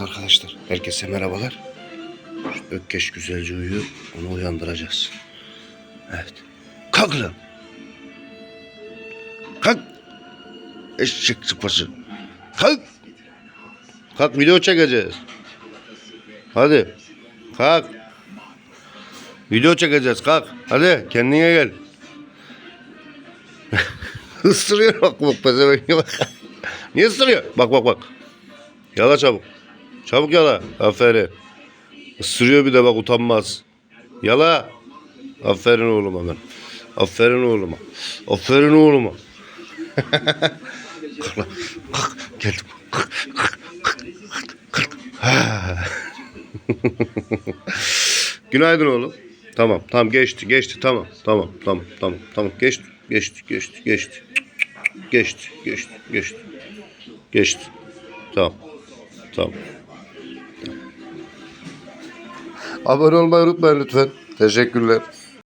Arkadaşlar herkese merhabalar. Ökkeş güzelce uyuyor. Onu uyandıracağız. Evet. Kalk lan. Kalk. Eşek sıpası. Kalk. Kalk video çekeceğiz. Hadi. Kalk. Video çekeceğiz kalk. Hadi kendine gel. Isırıyor bak bak pezevenge. Niye ısırıyor? Bak bak bak. Yala çabuk. Çabuk yala. Aferin. Isırıyor bir de bak utanmaz. Yala. Aferin oğluma ben. Aferin oğluma. Aferin oğluma. kalk lan. Geldim. Günaydın oğlum. Tamam. Tamam geçti. Geçti. Tamam. Tamam. Tamam. Tamam. Tamam. Geçti. Geçti. Geçti. Geçti. Geçti. Geçti. Geçti. Geçti. Tamam. Tamam. Abone olmayı unutmayın lütfen. Teşekkürler.